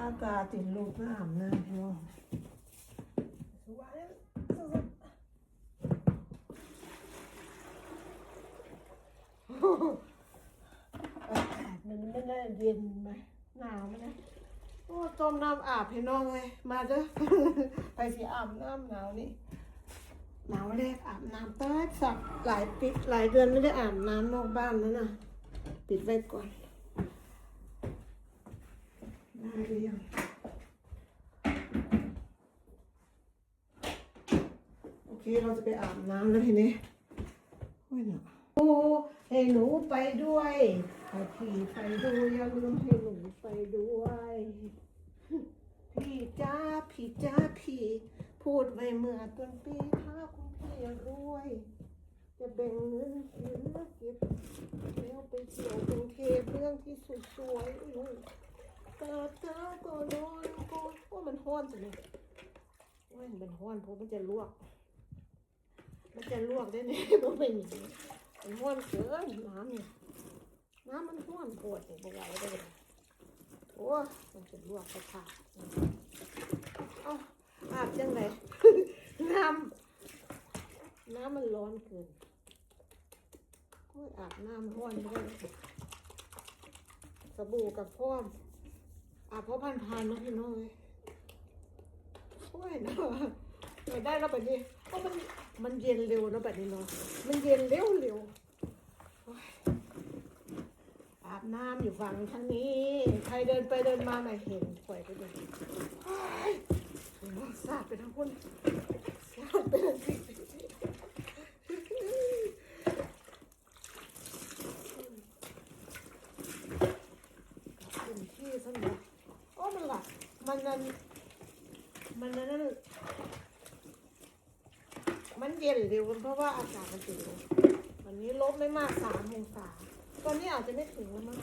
อากาศติดลูกน้ำนะพี่น้องสวยอากาศมันไม่ได้เย็นไหมหนาวไหมนะโอ้ต้มน้ำอาบพี่น้องเลย มาเด้อไปสิอาบน้ำหนาวนี่หนาวแรกอาบน้ำเต้ยสักหลายปีหลายเดือนไม่ได้อาบน้ำนอกบ้านแล้วนะปิดไว้ก่อน ได้หรือยังโอเคเราจะไปอาบน้ำแล้วทีนี้โอ้ยนะโอ้ให้หนูไปด้วยให้พี่ไปดูอย่าลืมให้หนูไปด้วย พี่จ้าพี่จ้าพี่พูดไว้เมื่อต้นปีถ้าคุณพี่รวย จะแบ่งเงินเก็บเก็บแล้วไปเที่ยวกรุงเทพเรื่องที่สวยๆ ลูกตาตาก็นอนก็โอ้มันห้อนจังเลยโอ้ยมันห้อนเพราะมันจะลวก มันจะลวกได้เนี่ยมันเป็นอย่างนี้มันห้อนเกินน้ำเนี่ยน้ำมันห้อนปวดเนี่ยบอกว่าได้เลยโอ้มันจะลวกกระถาเอ้าอาบยังไงน้ำน้ำมันร้อนเกินโอ้ยอาบน้ำห้อนไม่ได้สบู่กับพ่อม เพราะพันพันนะพี่น้องเลยโอ้ยนะไม่ได้แล้วแบบนี้เพราะมันมันเย็นเร็วนะแบบนี้เนาะมันเย็นเร็วเร็วอาบน้ำอยู่ฝั่งทางนี้ ใครเดินไปเดินมาไม่เห็นป่อยไปเลยโอ้ยสาดไปทั้งคนสาดไปทั้งที่เป็นที่สนุกโอ้มันหลับ มันมันนั่นมันเย็นเร็วเพราะว่าอากาศมันติดลมวันนี้ลบไม่มากสามองศาตอนนี้อาจจะไม่ถึงแล้วมั้ง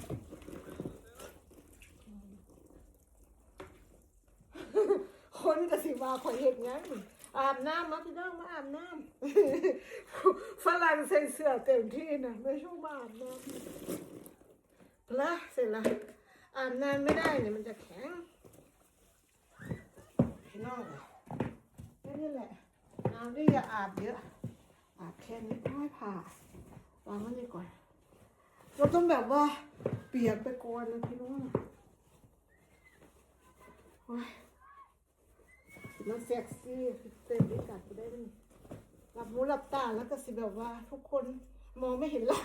คนกสิว่าคอยเห็นงั้นอาบน้ำมาพี่น้องมาอาบน้ำฝรั่งใส่เสื้อเต็มที่นะไม่ชอบมาอาบน้ำละเสร็จละอาบนานไม่ได้เนี่ยมันจะแข็งพี่น้องแค่นี้แหละ นี่อย่าอาบเยอะ อาบแค่นี้ไม่ผ่าวางไว้นี่ก่อน เราต้องแบบว่าเปียกไปก่อนนะพี่น้องโอ้ยมันเซ็กซี่เต็มพิกัดไปได้เลยหลับหูหลับตาแล้วก็สิแบบว่า ทุกคนมองไม่เห็นเรา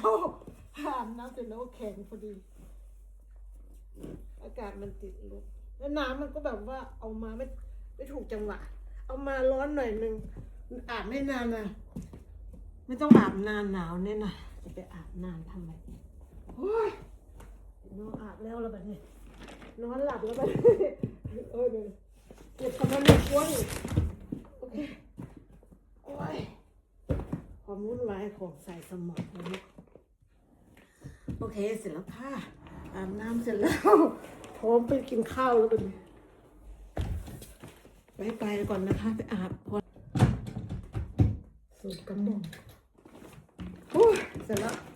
อาบน้ำเสร็จแล้วแข็งพอดี อากาศมันติดลบแล้วน้ำมันก็แบบว่าเอามาไม่ไม่ถูกจังหวะ เอามาร้อนหน่อยหนึ่ง อาบไม่นานนะไม่ต้องอาบนานหนาวเนี่ยนะจะไปอาบนานทำไมโอ้ยนอนอาบแล้วแล้วแบบนี้นอนหลับแล้วแบบนี้เออเดี๋ยวเก็บกับมันในกวนอีกโอเคโอ้ยความวุ่นวายของใส่สมองนี้โอเคเสร็จแล้วค่ะอาบน้ำเสร็จแล้วพร้อมไปกินข้าวแล้วแบบนี้ไปไปก่อนนะคะ ไปอาบก่อน สูตรก